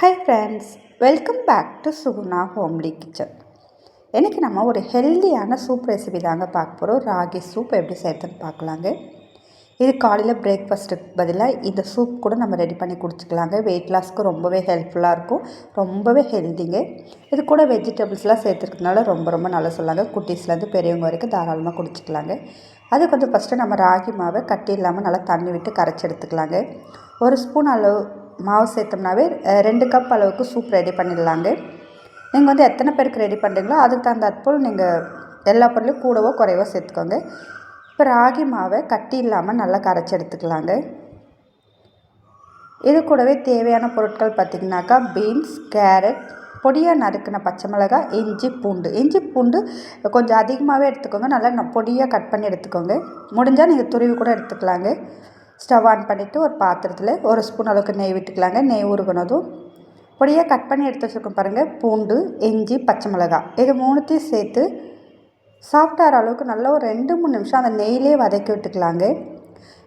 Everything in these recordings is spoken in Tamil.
Hi friends welcome back to Suguna homely kitchen இன்றைக்கி நம்ம ஒரு ஹெல்த்தியான சூப் ரெசிபி தாங்க பார்க்க போகிறோம் ராகி சூப் எப்படி செய்யறதுன்னு பார்க்கலாங்க. இது காலையில் பிரேக்ஃபாஸ்ட்டுக்கு பதிலாக இந்த சூப் கூட நம்ம ரெடி பண்ணி குடிச்சிக்கலாங்க. வெயிட் லாஸ்க்கு ரொம்பவே ஹெல்ப்ஃபுல்லாக இருக்கும். ரொம்பவே ஹெல்த்திங்க இது கூட வெஜிடபிள்ஸ்லாம் சேர்த்துருக்கனால ரொம்ப ரொம்ப நல்லா சொல்லாங்க. குட்டீஸ்லேருந்து பெரியவங்க வரைக்கும் தாராளமாக குடிச்சிக்கலாங்க. அதுக்கு வந்து ஃபஸ்ட்டு நம்ம ராகி மாவை கட்டி இல்லாமல் நல்லா தண்ணி விட்டு கரைச்சி எடுத்துக்கலாங்க. ஒரு ஸ்பூன் அளவு மாவு சேர்த்தோம்னாவே ரெண்டு கப் அளவுக்கு சூப் ரெடி பண்ணிடலாங்க. நீங்கள் வந்து எத்தனை பேருக்கு ரெடி பண்ணுறீங்களோ அதுக்கு தகுந்தாற்போல் நீங்கள் எல்லா பொருளையும் கூடவோ குறைவோ சேர்த்துக்கோங்க. இப்போ ராகி மாவை கட்டி இல்லாமல் நல்லா கரைச்சி எடுத்துக்கலாங்க. இது கூடவே தேவையான பொருட்கள் பார்த்திங்கனாக்கா பீன்ஸ் கேரட் பொடியாக நறுக்கின பச்சை மிளகாய் இஞ்சி பூண்டு. இஞ்சி பூண்டு கொஞ்சம் அதிகமாகவே எடுத்துக்கோங்க. நல்லா பொடியாக கட் பண்ணி எடுத்துக்கோங்க. முடிஞ்சால் நீங்கள் துருவி கூட எடுத்துக்கலாங்க. ஸ்டவ் ஆன் பண்ணிவிட்டு ஒரு பாத்திரத்தில் ஒரு ஸ்பூன் அளவுக்கு நெய் விட்டுக்கலாங்க. நெய் உருகுனதும் பொடியாக கட் பண்ணி எடுத்து வச்சுருக்கோம் பாருங்கள் பூண்டு இஞ்சி பச்சை மிளகாய். இது மூணுத்தையும் சேர்த்து சாஃப்டாகிற அளவுக்கு நல்லா ஒரு ரெண்டு மூணு நிமிஷம் அந்த நெய்லேயே வதக்கி விட்டுக்கலாங்க.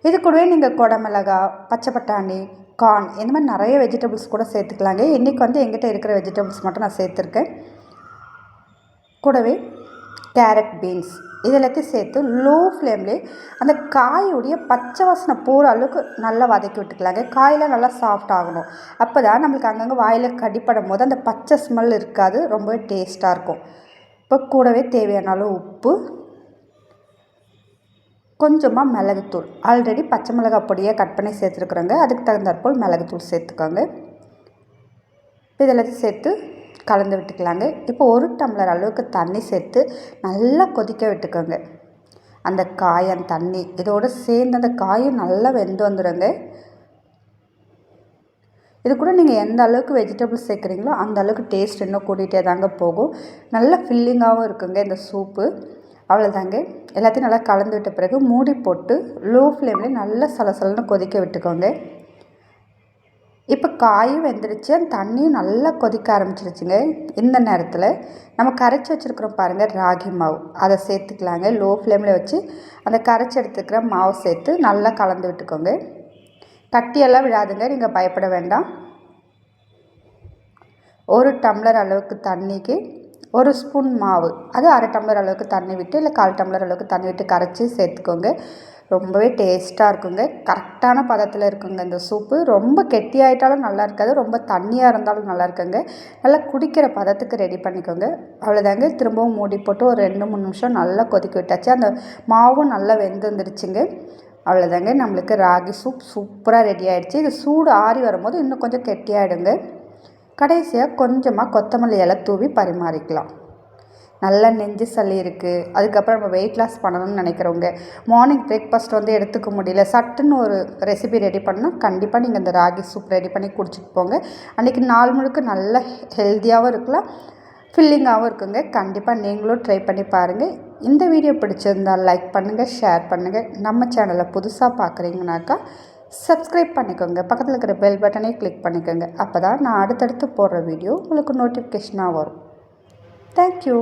இது கூடவே நீங்கள் குடமிளகா பச்சை பட்டாணி கார்ன் இந்த மாதிரி நிறைய வெஜிடபிள்ஸ் கூட சேர்த்துக்கலாங்க. இன்றைக்கி வந்து எங்கிட்ட இருக்கிற வெஜிடபிள்ஸ் மட்டும் நான் சேர்த்துருக்கேன். கூடவே கேரட் பீன்ஸ் இதெல்லாத்தையும் சேர்த்து லோ ஃப்ளேம்லேயே அந்த காயுடைய பச்சை வாசனை போகிற அளவுக்கு நல்லா வதக்கி விட்டுக்கலாங்க. காயெல்லாம் நல்லா சாஃப்ட் ஆகணும். அப்போ தான் நம்மளுக்கு அங்கங்கே வாயில் கடிப்படும் போது அந்த பச்சை ஸ்மெல் இருக்காது. ரொம்பவே டேஸ்ட்டாக இருக்கும். இப்போ கூடவே தேவையான அளவு உப்பு கொஞ்சமாக மிளகுத்தூள். ஆல்ரெடி பச்சை மிளகா பொடியாக கட் பண்ணி சேர்த்துருக்குறோங்க. அதுக்கு தகுந்தாற்போல் மிளகுத்தூள் சேர்த்துக்கோங்க. இதெல்லாத்தையும் சேர்த்து கலந்து விட்டுக்கலாங்க. இப்போ ஒரு டம்ளர் அளவுக்கு தண்ணி சேர்த்து நல்லா கொதிக்க விட்டுக்கோங்க. அந்த காயம் தண்ணி இதோடு சேர்ந்து அந்த காயும் நல்லா வெந்து வந்துடுங்க இது கூட நீங்கள் எந்த அளவுக்கு வெஜிடபிள்ஸ் சேர்க்குறீங்களோ அந்த அளவுக்கு டேஸ்ட் இன்னும் கூட்டிகிட்டே தாங்க போகும். நல்ல ஃபில்லிங்காகவும் இருக்குங்க இந்த சூப்பு அவ்வளோதாங்க எல்லாத்தையும் நல்லா கலந்து விட்ட பிறகு மூடி போட்டு லோ ஃப்ளேம்லேயே நல்லா சலசலன்னு கொதிக்க விட்டுக்கோங்க. இப்போ காயும் வெந்துடுச்சு அந்த தண்ணியும் நல்லா கொதிக்க ஆரம்பிச்சிருச்சுங்க. இந்த நேரத்தில் நம்ம கரைச்சி வச்சுருக்குறோம் பாருங்கள் ராகி மாவு. அதை சேர்த்துக்கலாங்க. லோ ஃப்ளேமில் வச்சு அந்த கரைச்சி எடுத்துக்கிற மாவு சேர்த்து நல்லா கலந்து விட்டுக்கோங்க. கட்டியெல்லாம் விழாதுங்க நீங்கள் பயப்பட வேண்டாம். ஒரு டம்ளர் அளவுக்கு தண்ணிக்கு ஒரு ஸ்பூன் மாவு. அது அரை டம்ளர் அளவுக்கு தண்ணி விட்டு இல்லை கால் டம்ளர் அளவுக்கு தண்ணி விட்டு கரைச்சி சேர்த்துக்கோங்க. ரொம்பவே டேஸ்ட்டாக இருக்குங்க. கரெக்டான பதத்தில் இருக்குங்க இந்த சூப்பு. ரொம்ப கெட்டியாயிட்டாலும் நல்லா இருக்காது. ரொம்ப தண்ணியாக இருந்தாலும் நல்லா இருக்குங்க. நல்லா குடிக்கிற பதத்துக்கு ரெடி பண்ணிக்கோங்க. அவ்வளோதாங்க திரும்பவும் மூடி போட்டு ஒரு ரெண்டு மூணு நிமிஷம் நல்லா கொதிக்க விட்டாச்சு. அந்த மாவும் நல்லா வெந்துருந்துருச்சுங்க அவ்வளோதாங்க நம்மளுக்கு ராகி சூப் சூப்பராக ரெடி ஆகிடுச்சு இது சூடு ஆறி வரும்போது இன்னும் கொஞ்சம் கெட்டியாகிடுங்க கடைசியாக கொஞ்சமாக கொத்தமல்லி இலை தூவி பரிமாறிக்கலாம். நல்ல நெஞ்சு சளி இருக்குது அதுக்கப்புறம் நம்ம வெயிட் லாஸ் பண்ணணும்னு நினைக்கிறவங்க மார்னிங் பிரேக்ஃபாஸ்ட் வந்து எடுத்துக்க முடியல. சட்டுன்னு ஒரு ரெசிபி ரெடி பண்ணால் கண்டிப்பாக நீங்கள் இந்த ராகி சூப் ரெடி பண்ணி குடிச்சிட்டு போங்க. அன்றைக்கி நாள் முழுக்க நல்ல ஹெல்த்தியாகவும் இருக்கலாம். ஃபில்லிங்காகவும் இருக்குங்க. கண்டிப்பாக நீங்களும் ட்ரை பண்ணி பாருங்கள் இந்த வீடியோ பிடிச்சிருந்தால் லைக் பண்ணுங்கள் ஷேர் பண்ணுங்கள் நம்ம சேனலை புதுசாக பார்க்குறீங்கனாக்கா சப்ஸ்கிரைப் பண்ணிக்கோங்க. பக்கத்தில் இருக்கிற பெல் பட்டனை கிளிக் பண்ணிக்கோங்க. அப்போ தான் நான் அடுத்தடுத்து போடுற வீடியோ உங்களுக்கு நோட்டிஃபிகேஷனாக வரும். தேங்க்யூ